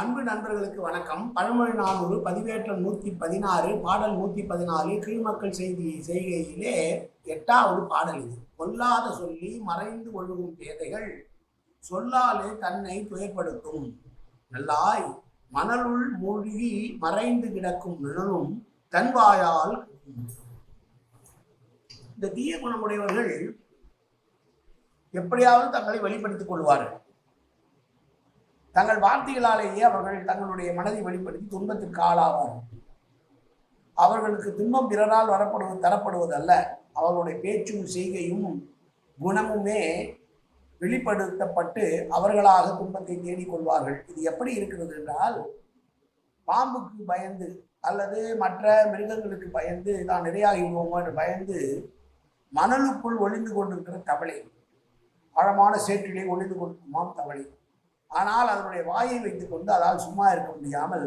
அன்பு நண்பர்களுக்கு வணக்கம். பழமொழி நானூறு பதிவேற்றம் நூற்றி பதினாறு பாடல் நூற்றி பதினாலு கீழ்மக்கள் செய்தி செய்கையிலே எட்டாவது பாடல் இது. கொல்லாத சொல்லி மறைந்து ஒழுகும் பேதைகள் சொல்லாலே தன்னை துயர்படுத்தும் நல்லாய் மணலுள் மூழ்கி மறைந்து கிடக்கும் நிழலும் தன்வாயால் இந்த தீய குணமுடையவர்கள் எப்படியாவது தங்களை வெளிப்படுத்திக் கொள்வார்கள். தங்கள் வார்த்தைகளாலேயே அவர்கள் தங்களுடைய மனதை வெளிப்படுத்தி துன்பத்திற்கு ஆளாவார்கள் அவர்களுக்கு துன்பம் பிறரால் வரப்படுவது தரப்படுவதல்ல. அவர்களுடைய பேச்சும் செய்கையும் குணமுமே வெளிப்படுத்தப்பட்டு அவர்களாக துன்பத்தை தேடிக்கொள்வார்கள் இது எப்படி இருக்கிறது என்றால் பாம்புக்கு பயந்து அல்லது மற்ற மிருகங்களுக்கு பயந்து தான் நிறையாகிடுவோமோ என்று பயந்து மணலுக்குள் ஒளிந்து கொண்டிருக்கிற தவளை ஆழமான சேற்றிலே ஒளிந்து கொண்டிருக்குமாம் தவளை. ஆனால் அதனுடைய வாயை வைத்துக்கொண்டு அதால் சும்மா இருக்க முடியாமல்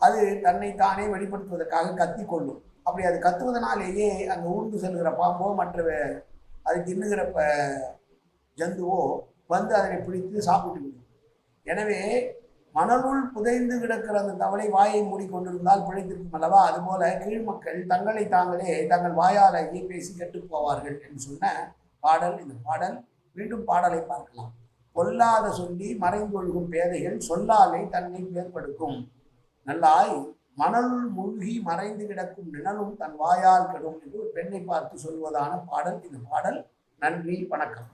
அது தன்னை தானே வெளிப்படுத்துவதற்காக கத்திக்கொள்ளும். அப்படி அது கத்துவதனாலேயே அங்கே ஊர்ந்து செல்கிற பாம்போ மற்ற அது தின்னுகிற ஜந்துவோ வந்து அதனை பிடித்து சாப்பிட்டு விடும் எனவே மணலுள் புதைந்து கிடக்கிற அந்த தவளை வாயை மூடிக்கொண்டிருந்தால் பிழைத்திருக்கும் அல்லவா? அதுபோல கீழ்மக்கள் தங்களை தாங்களே தங்கள் வாயாலேயே பேசி கெட்டு போவார்கள் என்று சொன்ன பாடல் இந்த பாடல். மீண்டும் பாடலை பார்க்கலாம். கொல்லாத சொல்லி மறைந்தொழுகும் பேதைகள் சொல்லாலே தன்னை ஏற்படுத்தும் நல்லாய் மணலுள் மூழ்கி மறைந்து கிடக்கும் நிழலும் தன் வாயால் கெடும் என்று ஒரு பெண்ணை பார்த்து சொல்வதான பாடல். இந்த பாடல் நன்றி வணக்கம்.